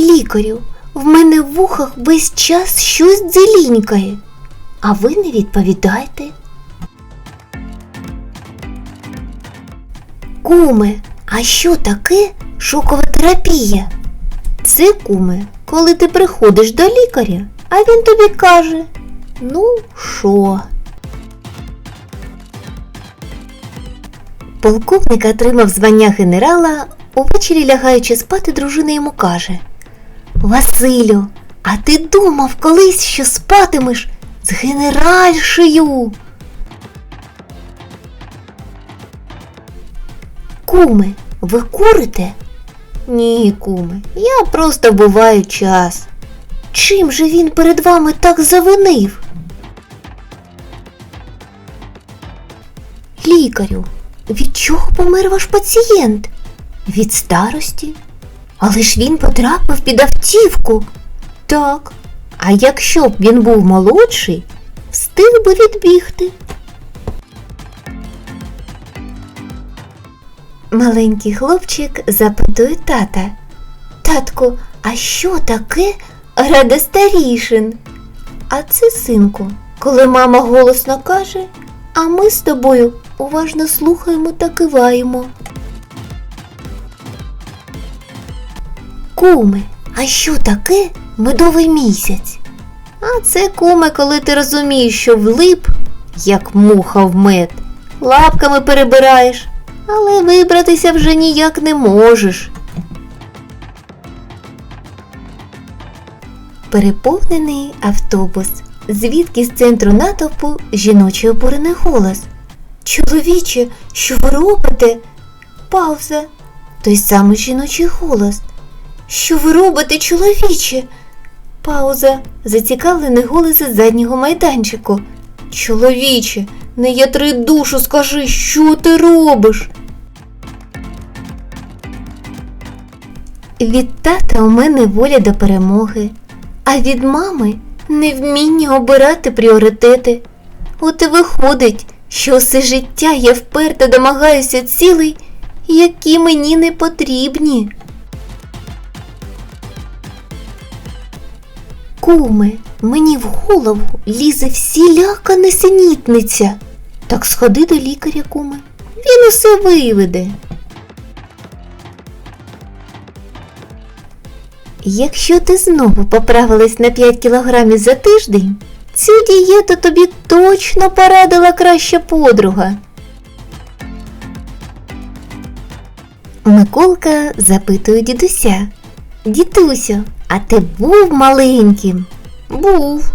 лікарю, в мене в вухах весь час щось дзелінькає, а ви не відповідайте. Куме, а що таке шокова терапія? Це куме, коли ти приходиш до лікаря, а він тобі каже: Ну, що? Полковник отримав звання генерала, увечері лягаючи спати, дружина йому каже: Василю, а ти думав колись, що спатимеш з генеральшею? Куми, ви курите? Ні, куми, я просто буваю час. Чим же він перед вами так завинив? Лікарю, від чого помер ваш пацієнт? Від старості? Але ж він потрапив під автівку. Так. А якщо б він був молодший, встиг би відбігти. Маленький хлопчик запитує тата. Татку, а що таке радостарішин? А це, синку, коли мама голосно каже, а ми з тобою уважно слухаємо та киваємо. Куми, а що таке медовий місяць? А це куме, коли ти розумієш, що влип, як муха в мед, лапками перебираєш, але вибратися вже ніяк не можеш. Переповнений автобус, звідки з центру натовпу жіночий обурений голос. Чоловіче, що ви робите? Пауза. Той самий жіночий голос. Що ви робите, чоловіче? Пауза. Зацікавлений голос із заднього майданчику. Чоловіче, не ятри душу, скажи, що ти робиш? Від тата у мене воля до перемоги, а від мами невміння обирати пріоритети. От і виходить, що все життя я вперто домагаюся цілей, які мені не потрібні. Куме, мені в голову лізе всіляка несенітниця. Так сходи до лікаря, куме. Він усе виведе. Якщо ти знову поправилась на 5 кілограмів за тиждень, цю дієту тобі точно порадила краща подруга. Миколка запитує дідуся. Дідусю, а ти був маленьким? Був.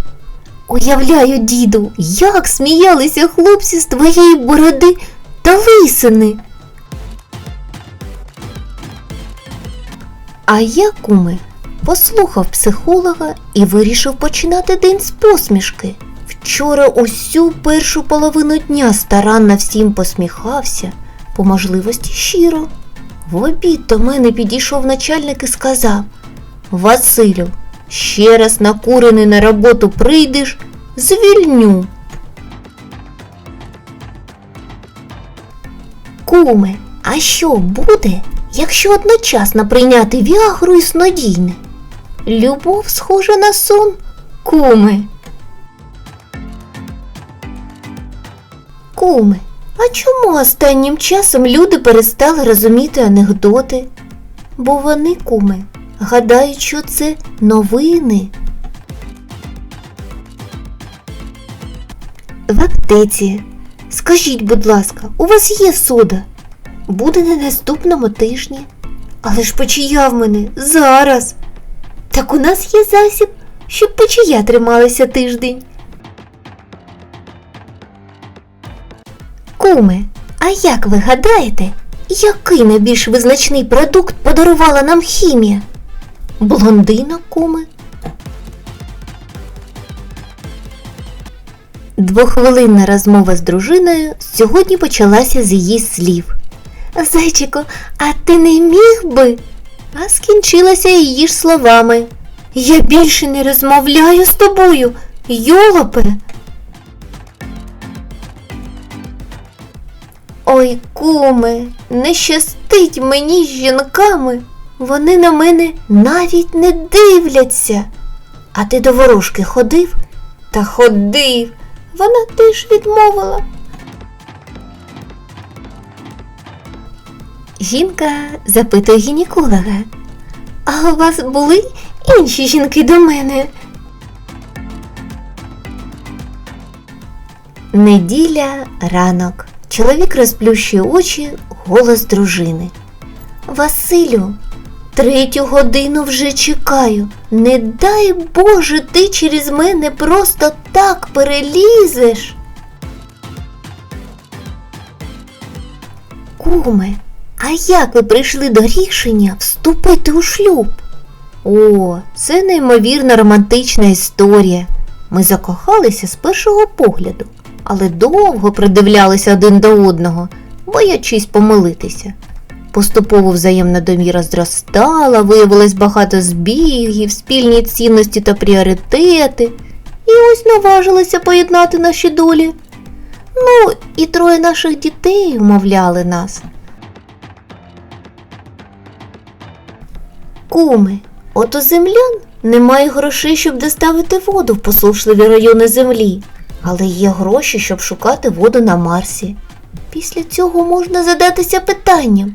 Уявляю, діду, як сміялися хлопці з твоєї бороди та лисини. А я, куме, послухав психолога і вирішив починати день з посмішки. Вчора усю першу половину дня старанно всім посміхався, по можливості щиро. В обід до мене підійшов начальник і сказав Василю, ще раз накурений на роботу прийдеш, звільню. Куме, а що буде, якщо одночасно прийняти віагру і снодійне? Любов схожа на сон, куме. Куме, а чому останнім часом люди перестали розуміти анекдоти? Бо вони, куме, гадають, що це новини. В аптеці. Скажіть, будь ласка, у вас є сода? Буде на наступному тижні. Але ж печія в мене зараз. Так у нас є засіб, щоб печія трималася тиждень. Куме, а як ви гадаєте, який найбільш визначний продукт подарувала нам хімія? Блондина, куме? Двохвилинна розмова з дружиною сьогодні почалася з її слів. Зайчику, а ти не міг би? А скінчилася її ж словами. Я більше не розмовляю з тобою, йолопе. Ой, куме, не щастить мені з жінками. Вони на мене навіть не дивляться. А ти до ворожки ходив? Та ходив. Вона теж відмовила. Жінка запитує гінеколога. А у вас були інші жінки до мене? Неділя ранок. Чоловік розплющує очі, голос дружини. Василю, третю годину вже чекаю. Не дай Боже, ти через мене просто так перелізеш. Куме, а як ви прийшли до рішення вступити у шлюб? О, це неймовірно романтична історія. Ми закохалися з першого погляду, але довго придивлялися один до одного, боячись помилитися. Поступово взаємна довіра зростала, виявилось багато збігів, спільні цінності та пріоритети, і ось наважилися поєднати наші долі. Ну, і троє наших дітей умовляли нас. Куми, от у землян немає грошей, щоб доставити воду в посушливі райони землі, але є гроші, щоб шукати воду на Марсі. Після цього можна задатися питанням,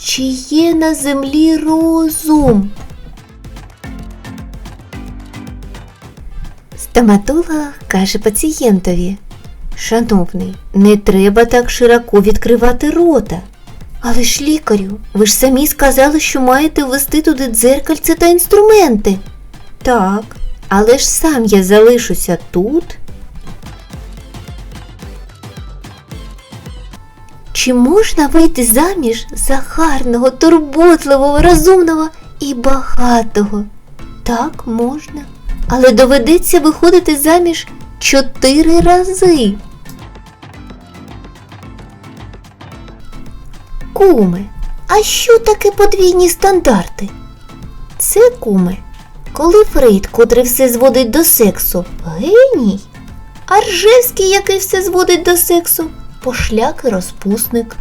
чи є на землі розум? Стоматолог каже пацієнтові. Шановний, не треба так широко відкривати рота. Але ж лікарю, ви ж самі сказали, що маєте ввести туди дзеркальце та інструменти. Так, але ж сам я залишуся тут. Чи можна вийти заміж за гарного, турботливого, розумного і багатого? Так, можна. Але доведеться виходити заміж чотири рази. Куми, а що таке подвійні стандарти? Це куми, коли Фрейд, котрий все зводить до сексу, геній, а Ржевський, який все зводить до сексу, пошляк і розпусник.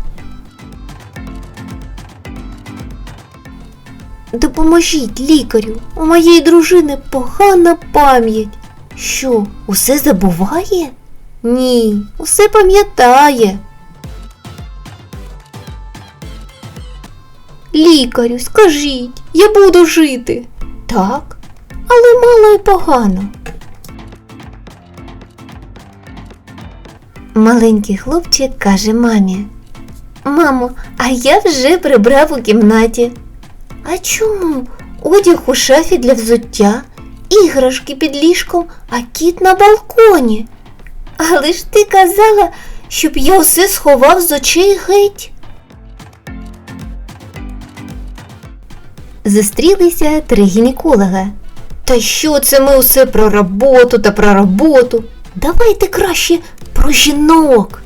Допоможіть лікарю, у моєї дружини погана пам'ять. Що, усе забуває? Ні, усе пам'ятає. Лікарю, скажіть, я буду жити. Так, але мало і погано. Маленький хлопчик каже мамі. Мамо, а я вже прибрав у кімнаті. А чому? Одяг у шафі для взуття, іграшки під ліжком, а кіт на балконі. Але ж ти казала, щоб я усе сховав з очей геть. Зустрілися три гінеколога. Та що це ми усе про роботу та про роботу? Давайте краще про жінок.